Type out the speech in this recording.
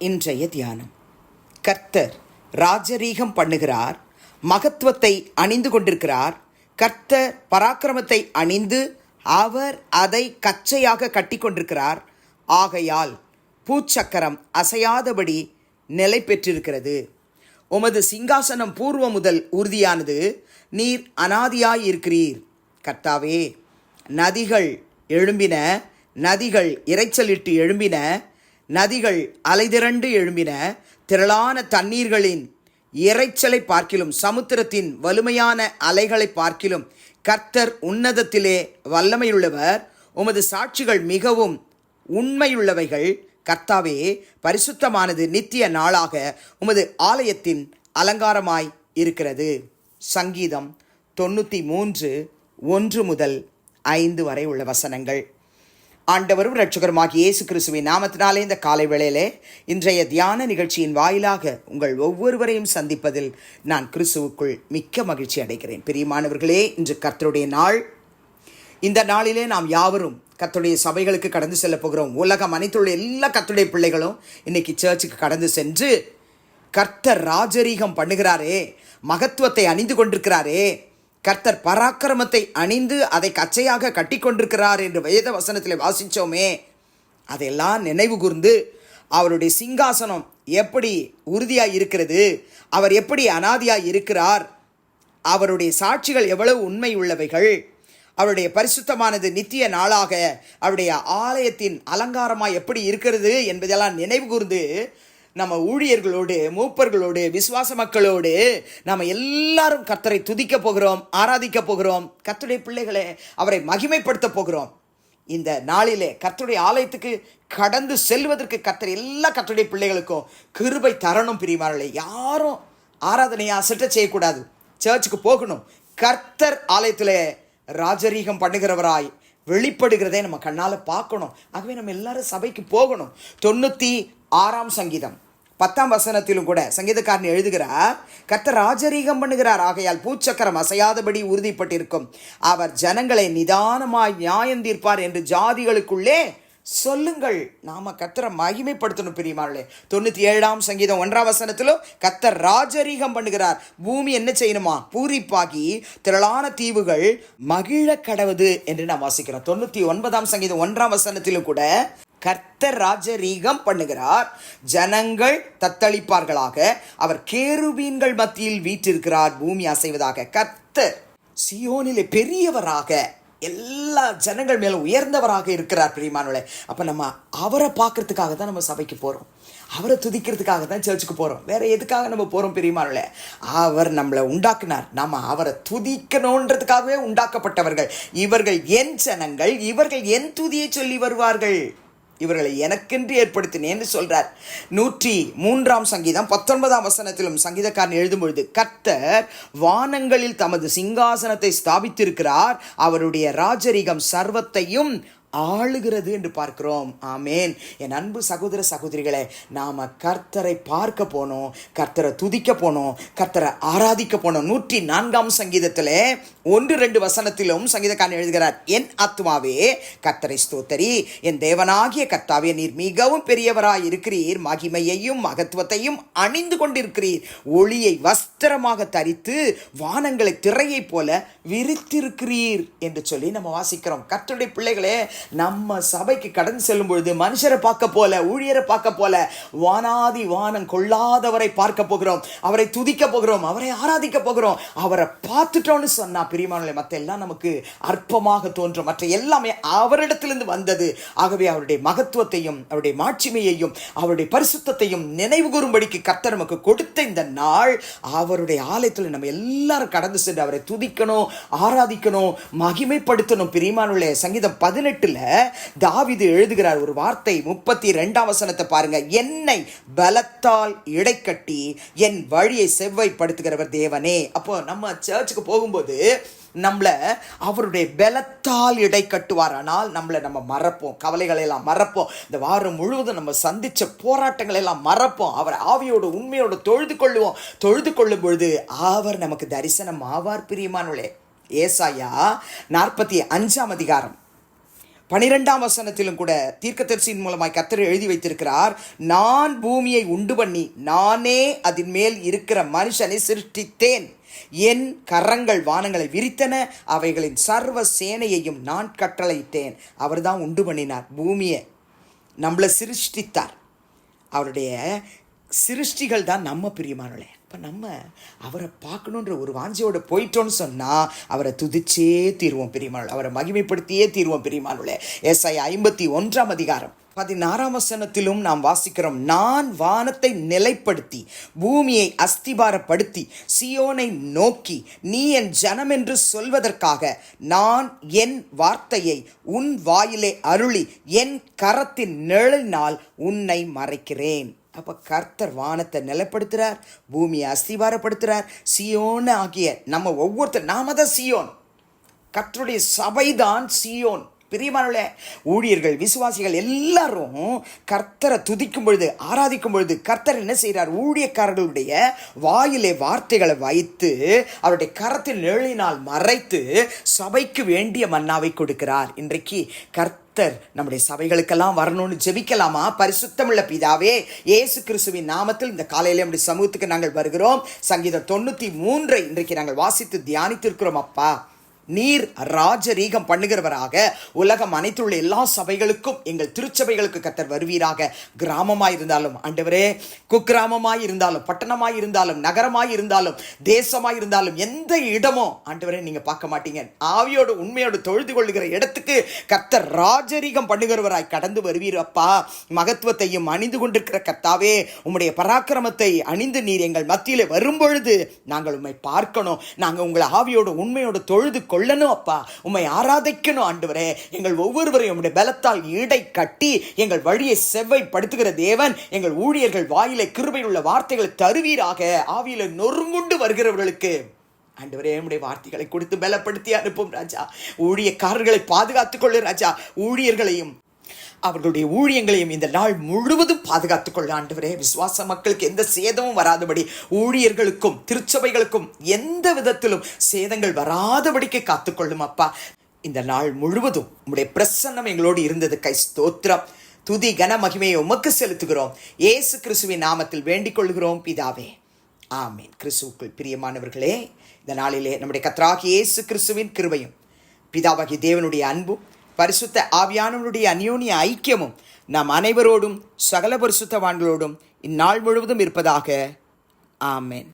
இன்றைய தியானம். கர்த்தர் ராஜரீகம் பண்ணுகிறார் மகத்துவத்தை அணிந்து கொண்டிருக்கிறார். கர்த்தர் பராக்கிரமத்தை அணிந்து அவர் அதை கச்சையாக கட்டி கொண்டிருக்கிறார். ஆகையால் பூச்சக்கரம் அசையாதபடி நிலை பெற்றிருக்கிறது. உமது சிங்காசனம் பூர்வ முதல் உறுதியானது நீர் அனாதியாய் இருக்கிறீர் கர்த்தாவே நதிகள் எழும்பின நதிகள் இரைச்சலிட்டு எழும்பின நதிகள் அலைதிரண்டு எழும்பின. திரளான தண்ணீர்களின் இறைச்சலை பார்க்கிலும் சமுத்திரத்தின் வலிமையான அலைகளை பார்க்கிலும் கர்த்தர் உன்னதத்திலே வல்லமையுள்ளவர். உமது சாட்சிகள் மிகவும் உண்மையுள்ளவைகள். கர்த்தாவே பரிசுத்தமானது நித்திய நாளாக உமது ஆலயத்தின் அலங்காரமாய் இருக்கிறது. சங்கீதம் தொண்ணூற்றி மூன்று ஒன்று முதல் ஐந்து வரை உள்ள வசனங்கள். ஆண்டவரும் இரட்சகருமாகிய இயேசு கிறிஸ்துவின் நாமத்தினாலே இந்த காலை வேளையிலே இன்றைய தியான நிகழ்ச்சியின் வாயிலாக உங்கள் ஒவ்வொருவரையும் சந்திப்பதில் நான் கிறிஸ்துவுக்குள் மிக்க மகிழ்ச்சி அடைகிறேன். பிரியமானவர்களே இன்று கர்த்தருடைய நாள். இந்த நாளிலே நாம் யாவரும் கத்துடைய சபைகளுக்கு கடந்து செல்ல போகிறோம். உலகம் அனைத்துள்ள எல்லா கத்துடைய பிள்ளைகளும் இன்னைக்கு சர்ச்சுக்கு கடந்து சென்று கர்த்தர் ராஜரீகம் பண்ணுகிறாரே மகத்துவத்தை அணிந்து கொண்டிருக்கிறாரே. கர்த்தர் பராக்கிரமத்தை அணிந்து அதை கச்சையாக கட்டி கொண்டிருக்கிறார் என்று வேத வசனத்தில் வாசித்தோமே அதெல்லாம் நினைவு கூர்ந்து அவருடைய சிங்காசனம் எப்படி உறுதியாக இருக்கிறது அவர் எப்படி அனாதியாக இருக்கிறார் அவருடைய சாட்சிகள் எவ்வளவு உண்மை உள்ளவைகள் அவருடைய பரிசுத்தமானது நித்திய நாளாக அவருடைய ஆலயத்தின் அலங்காரமாக எப்படி இருக்கிறது என்பதெல்லாம் நினைவு கூர்ந்து நம்ம ஊழியர்களோடு மூப்பர்களோடு விசுவாச மக்களோடு நம்ம எல்லாரும் கர்த்தரை துதிக்க போகிறோம் ஆராதிக்க போகிறோம் கர்த்தருடைய பிள்ளைகளே அவரை மகிமைப்படுத்த போகிறோம். இந்த நாளிலே கர்த்தருடைய ஆலயத்துக்கு கடந்து செல்வதற்கு கர்த்தர் எல்லா கர்த்தருடைய பிள்ளைகளுக்கும் கிருபை தரணும் பிரிமார்களே யாரும் ஆராதனையை அசட்ட செய்யக்கூடாது. சர்ச்சுக்கு போகணும். கர்த்தர் ஆலயத்தில் ராஜரீகம் பண்ணுகிறவராய் வெளிப்படுகிறதே நம்ம கண்ணால் பார்க்கணும். ஆகவே நம்ம எல்லாரும் சபைக்கு போகணும். தொண்ணூற்றி ஆறாம் சங்கீதம். பத்தாம் வசனத்திலும் கூட சங்கீதக்காரன் எழுதுகிறார் கர்த்தர் ராஜரீகம் பண்ணுகிறார். ஆகையால் பூச்சக்கரம் அசையாதபடி உறுதிப்பட்டிருக்கும். அவர் ஜனங்களை நிதானமாய் நியாயம் தீர்ப்பார் என்று ஜாதிகளுக்குள்ளே சொல்லுங்கள். நாம கத்தரை மகிமைப்படுத்தணும் பிரியமானே தொண்ணூற்றி ஏழாம் சங்கீதம் ஒன்றாம் வசனத்திலும் கத்தர் ராஜரீகம் பண்ணுகிறார். பூமி என்ன செய்யணுமா? பூரிப்பாகி திரளான தீவுகள் மகிழ கடவுது என்று நாம் வாசிக்கிறோம். தொண்ணூற்றி ஒன்பதாம் சங்கீதம் ஒன்றாம் வசனத்திலும் கூட கர்த்தர் ராஜரீகம் பண்ணுகிறார். ஜனங்கள் தத்தளிப்பார்களாக. அவர் கேருபீன்கள் மத்தியில் வீற்றிருக்கிறார். பூமி அசைவதாக. கர்த்தர் சியோனிலே பெரியவராக. எல்லா ஜனங்கள் மேலே உயர்ந்தவராக இருக்கிறார் பிரியமானவளே அப்போ நம்ம அவரை பார்க்கறதுக்காக தான் நம்ம சபைக்கு போகிறோம் அவரை துதிக்கிறதுக்காக தான் சர்ச்சுக்கு போகிறோம் வேற எதுக்காக நம்ம போகிறோம் பிரியமானவளே அவர் நம்மளை உண்டாக்குனார். நம்ம அவரை துதிக்கணுன்றதுக்காகவே உண்டாக்கப்பட்டவர்கள். இவர்கள் என் ஜனங்கள் இவர்கள் என் துதியை சொல்லி வருவார்கள். இவர்களை எனக்கென்று ஏற்படுத்தினேன்னு சொல்றார். நூற்றி மூன்றாம் சங்கீதம் பத்தொன்பதாம் வசனத்திலும் சங்கீதக்காரன் எழுதும் பொழுது கர்த்தர் வானங்களில் தமது சிங்காசனத்தை ஸ்தாபித்திருக்கிறார். அவருடைய ராஜரிகம் சர்வத்தையும் ஆளுகிறது என்று பார்க்கிறோம். ஆமேன். என் அன்பு சகோதர சகோதரிகளே நாம் கர்த்தரை பார்க்க போனோம் கர்த்தரை துதிக்க போனோம் கர்த்தரை ஆராதிக்க போனோம். நூற்றி நான்காம் சங்கீதத்தில் ஒன்று ரெண்டு வசனத்திலும் சங்கீதக்காரன் எழுதுகிறார் என் ஆத்மாவே கர்த்தரை ஸ்தோத்தரி. என் தேவனாகிய கர்த்தாவே நீர் மிகவும் பெரியவராய் இருக்கிறீர் மகிமையையும் மகத்துவத்தையும் அணிந்து கொண்டிருக்கிறீர். ஒளியை வஸ் வஸ்திரமாக தரித்து வானங்களை திரையைப் போல விரித்திருக்கிறீர் என்று சொல்லி நம்ம வாசிக்கிறோம். கர்த்தருடைய பிள்ளைகளே நம்ம சபைக்கு கடந்து செல்லும் பொழுது மனுஷரை பார்க்க போல ஊழியரை பார்க்க போல வானாதி வானம் கொள்ளாதவரை பார்க்க போகிறோம். அவரை துதிக்க போகிறோம் அவரை ஆராதிக்க போகிறோம். அவரை பார்த்துட்டோம்னு சொன்னா பிரியமானே மற்ற எல்லாம் நமக்கு அற்பமாக தோன்றும். மற்ற எல்லாமே அவரிடத்திலிருந்து வந்தது. ஆகவே அவருடைய மகத்துவத்தையும் அவருடைய மாட்சிமையையும் அவருடைய பரிசுத்தத்தையும் நினைவு கூறும்படிக்கு கர்த்தர் நமக்கு கொடுத்த இந்த நாள் அவருடைய ஆலயத்தில் நம்ம எல்லாரும் கடந்து சென்று அவரை துதிக்கணும் ஆராதிக்கணும் மகிமைப்படுத்தணும். பிரியமானுள்ள சங்கீதம் பதினெட்டில் தாவிது எழுதுகிறார் ஒரு வார்த்தை முப்பத்தி ரெண்டாம் வசனத்தை பாருங்க. என்னை பலத்தால் இடைக்கட்டி என் வழியை செவ்வாய்ப்படுத்துகிறவர் தேவனே. அப்போ நம்ம சர்ச்சுக்கு போகும்போது நம்மளை அவருடைய பலத்தால் இடை கட்டுவார். ஆனால் நம்மளை நம்ம மறப்போம். கவலைகளை எல்லாம் மறப்போம். இந்த வாரம் முழுவதும் நம்ம சந்திச்ச போராட்டங்களை எல்லாம் மறப்போம். அவர் ஆவியோடு உண்மையோடு தொழுது கொள்ளுவோம். தொழுது கொள்ளும் பொழுது அவர் நமக்கு தரிசனம் ஆவார் பிரியமானுளே ஏசாயா நாற்பத்தி அஞ்சாம் அதிகாரம். பனிரெண்டாம் வசனத்திலும் கூட தீர்க்கதரிசியின் மூலமாய் கத்தரை எழுதி வைத்திருக்கிறார். நான் பூமியை உண்டு பண்ணி நானே அதன் மேல் இருக்கிற மனுஷனை சிருஷ்டித்தேன். என் கரங்கள் வானங்களை விரித்தன அவைகளின் சர்வ சேனையையும் நான் கட்டளையிட்டேன். அவர்தான் உண்டு பண்ணினார் பூமியை. நம்மளை சிருஷ்டித்தார். அவருடைய சிருஷ்டிகள் தான் நம்ம பிரியமானவளே இப்போ நம்ம அவரை பார்க்கணுன்ற ஒரு வாஞ்சியோட போயிட்டோன்னு சொன்னால் அவரை துதிச்சே தீர்வோம் பிரியமானவள் அவரை மகிமைப்படுத்தியே தீர்வோம் பிரியமானவளே எஸ்ஐ ஐம்பத்தி ஒன்றாம் அதிகாரம். பதினாறாம் வசனத்திலும் நாம் வாசிக்கிறோம் நான் வானத்தை நிலைப்படுத்தி பூமியை அஸ்திபாரப்படுத்தி சியோனை நோக்கி நீ என் ஜனம் என்று சொல்வதற்காக நான் என் வார்த்தையை உன் வாயிலே அருளி என் கரத்தின் நிழலினால் உன்னை மறைக்கிறேன். அப்போ கர்த்தர் வானத்தை நிலைப்படுத்துகிறார் பூமியை அஸ்திவாரப்படுத்துகிறார் சியோன் ஆகிய நம்ம ஒவ்வொருத்தர் நாம தான் சியோன். கர்த்தருடைய சபைதான் சியோன். பிரியமானவளே ஊழியர்கள் விசுவாசிகள் எல்லாரும் கர்த்தரை துதிக்கும் பொழுது ஆராதிக்கும் பொழுது கர்த்தர் என்ன செய்கிறார் ஊழியக்காரர்களுடைய வாயிலே வார்த்தைகளை வைத்து அவருடைய கரத்தில் நிழலினால் மறைத்து சபைக்கு வேண்டிய மன்னாவை கொடுக்கிறார். இன்றைக்கு கர்த்தர் நம்முடைய சபைகளுக்கெல்லாம் வரணும்னு ஜெபிக்கலாமா? பரிசுத்தமுள்ள பிதாவே இயேசு கிறிஸ்துவின் நாமத்தில் இந்த காலையில் நம்முடைய சமூகத்துக்கு நாங்கள் வருகிறோம். சங்கீதம் தொண்ணூற்றி மூன்றை இன்றைக்கு நாங்கள் வாசித்து தியானித்திருக்கிறோம் அப்பா. நீர் ராஜரீகம் பண்ணுகிறவராக உலகம் அனைத்துள்ள எல்லா சபைகளுக்கும் எங்கள் திருச்சபைகளுக்கு கத்தர் வருவீராக. கிராமமாய் இருந்தாலும் ஆண்டவரே குக்கிராமமாய் இருந்தாலும் பட்டணமாய் இருந்தாலும் நகரமாய் இருந்தாலும் தேசமாய் இருந்தாலும் எந்த இடமோ ஆண்டவரே நீங்க பார்க்க மாட்டீங்க. ஆவியோடு உண்மையோடு தொழுது கொள்ளுகிற இடத்துக்கு கத்தர் ராஜரீகம் பண்ணுகிறவராய் கடந்து வருவீரப்பா மகத்துவத்தையும் அணிந்து கொண்டிருக்கிற கத்தாவே உம்முடைய பராக்கிரமத்தை அணிந்து நீர் எங்கள் மத்தியிலே வரும்பொழுது நாங்கள் உண்மை பார்க்கணும். நாங்கள் உங்களை ஆவியோடு உண்மையோடு தொழுது கொள் கொள்ளணும் அப்பா. உம்மை ஆராதிக்கணும் ஆண்டவரே. எங்கள் ஒவ்வொருவரையும் உம்முடைய பலத்தால் ஈடை கட்டி எங்கள் வழியை செவ்வைப்படுத்துகிற தேவன் எங்கள் ஊழியர்கள் வாயிலை கிருபையில் உள்ள வார்த்தைகளை தருவீராக. ஆவியில நொறுங்குண்டு வருகிறவர்களுக்கு. ஆண்டவரே நம்முடைய வார்த்தைகளை கொடுத்து பலப்படுத்தி அனுப்பும் ராஜா. ஊழியக்காரர்களை பாதுகாத்துக் கொள்ளு ராஜா. ஊழியர்களையும் அவர்களுடைய ஊழியங்களையும் இந்த நாள் முழுவதும் பாதுகாத்துக் கொள்ள ஆண்டவரே விசுவாச மக்களுக்கு எந்த சேதமும் வராதபடி ஊழியர்களுக்கும் திருச்சபைகளுக்கும் எந்த விதத்திலும் சேதங்கள் வராதபடிக்கு காத்துக்கொள்ளும் அப்பா. இந்த நாள் முழுவதும் உங்களுடைய பிரசன்னம் எங்களோடு இருந்தது. கை ஸ்தோத்திரம். துதி கன மகிமையை உமக்கு செலுத்துகிறோம். ஏசு கிறிஸ்துவின் நாமத்தில் வேண்டிக் கொள்கிறோம். பிதாவே. ஆமீன். கிறிஸ்துவுக்குள் பிரியமானவர்களே இந்த நாளிலே நம்முடைய கத்ராகி இயேசு கிறிஸ்துவின் கிருபையும் பிதாவாகி தேவனுடைய அன்பும் பரிசுத்த ஆவியானவருடைய அந்யோன்ய ஐக்கியமும் நாம் அனைவரோடும் சகல பரிசுத்தவான்களோடும் இந்நாள் முழுவதும் இருப்பதாக. ஆமேன்.